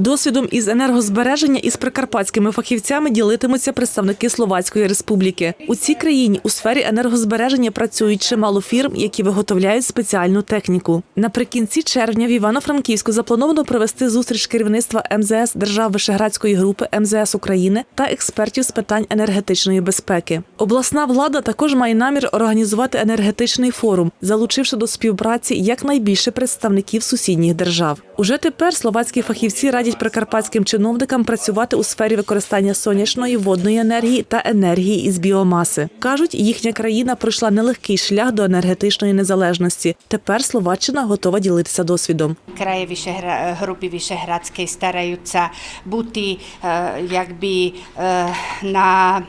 Досвідом із енергозбереження із прикарпатськими фахівцями ділитимуться представники Словацької республіки. У цій країні у сфері енергозбереження працюють чимало фірм, які виготовляють спеціальну техніку. Наприкінці червня в Івано-Франківську заплановано провести зустріч керівництва МЗС держав Вишеградської групи МЗС України та експертів з питань енергетичної безпеки. Обласна влада також має намір організувати енергетичний форум, залучивши до співпраці якнайбільше представників сусідніх держав. Уже тепер словацькі фахівці радять прикарпатським чиновникам працювати у сфері використання сонячної, водної енергії та енергії із біомаси. кажуть, їхня країна пройшла нелегкий шлях до енергетичної незалежності. Тепер Словаччина готова ділитися досвідом. kraje Vyšehra, grupy Vyšehradskej starajúca buty eh, jakby eh, na,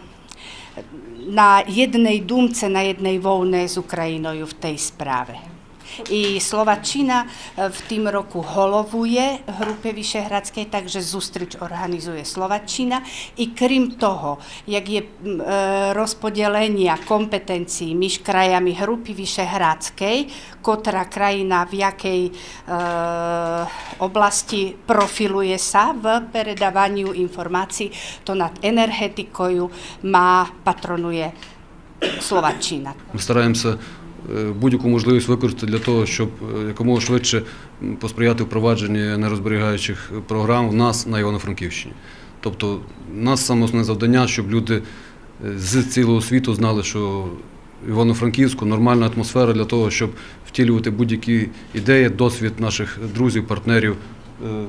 na jednej dumce, na jednej voľne s Ukrajinou v tej správe. I Slovačina eh, v tým roku holovuje групі Vyšehradskej, takže зустріч організує Словаччина. І крім того, як є м, е, розподілення компетенцій між краями групи Vyšehradskej, котра країна в якій е, обlasті профілує sa в передаванню інформацій, то над енергетикою ма патронує Словаччина. Ми стараємося е, будь-яку можливість використати для того, щоб е, якомога швидше посприяти впровадженні нерозберігаючих програм в нас на Івано-Франківщині. Тобто, у нас саме основне завдання, щоб люди е, з цілого світу знали, що в Івано-Франківську нормальна атмосфера для того, щоб втілювати будь-які ідеї, досвід наших друзів, партнерів. е,